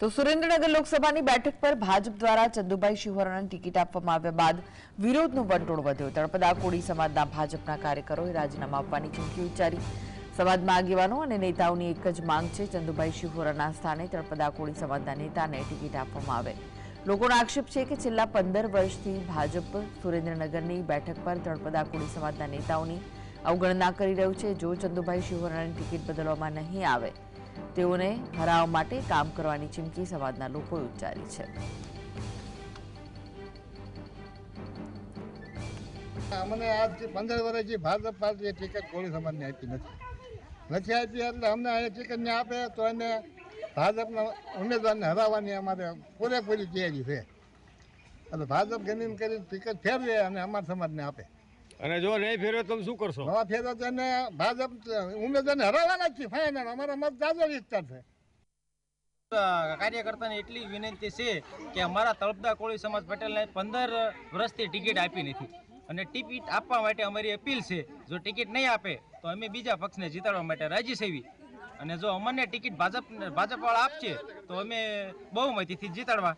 તો સુરેન્દ્રનગર લોકસભાની બેઠક પર ભાજપ દ્વારા ચંદુભાઈ શિવહરણને ટિકિટ આપવામાં આવ્યા બાદ વિરોધનો વંટોળ વધ્યો. તળપદા કોળી સમાજના ભાજપના કાર્યકરોએ રાજીનામા આપવાની ચીમકી ઉચ્ચારી. સમાજમાં આગેવાનો અને નેતાઓની એક જ માંગ છે, ચંદુભાઈ શિવહરણના સ્થાને તળપદા કોળી સમાજના નેતાને ટિકિટ આપવામાં આવે. લોકોનો આક્ષેપ છે કે છેલ્લા પંદર વર્ષથી ભાજપ સુરેન્દ્રનગરની બેઠક પર તળપદા કોળી સમાજના નેતાઓની અવગણના કરી રહ્યું છે. જો ચંદુભાઈ શિવહરણની ટિકિટ બદલવામાં નહીં આવે તેઓને હરાવવા માટે કામ કરવાની ચીમકી સમાજના લોકોએ ઉચ્ચારી છે. અમને આજ પંદર વર્ષથી ભાજપ પાર્ટીએ ટિકિટ કોળી સમાજને આપી નથી. નથી આપી એટલે અમને અહીંયા ટિકિટ ને આપે તો એને ભાજપના ઉમેદવારને હરાવવાની અમારે પૂરેપૂરી તૈયારી છે. એટલે ભાજપ ગણીને કરીને ટિકિટ ફેરવે અને અમારા સમાજને આપે. અને જો નહીં ફેરવે તો તમે શું કરશો? નવા ફેરવે તો એને ભાજપ ઉમેદવારને હરાવવાના જ છે ફાઇનલ અમારા મત જાજો વિસ્તાર છે. કાર્યકર્તાને એટલી વિનંતી છે કે અમારા તળપદા કોળી સમાજ પટેલને પંદર વર્ષથી ટિકિટ આપી નથી. અને ટિકિટ આપવા માટે અમારી અપીલ છે જો ટિકિટ નહીં આપે તો અમે બીજા પક્ષને જીતાડવા માટે રાજી સેવી અને જો અમને ટિકિટ ભાજપ ભાજપવાળા આપશે તો અમે બહુમતીથી જીતાડવા.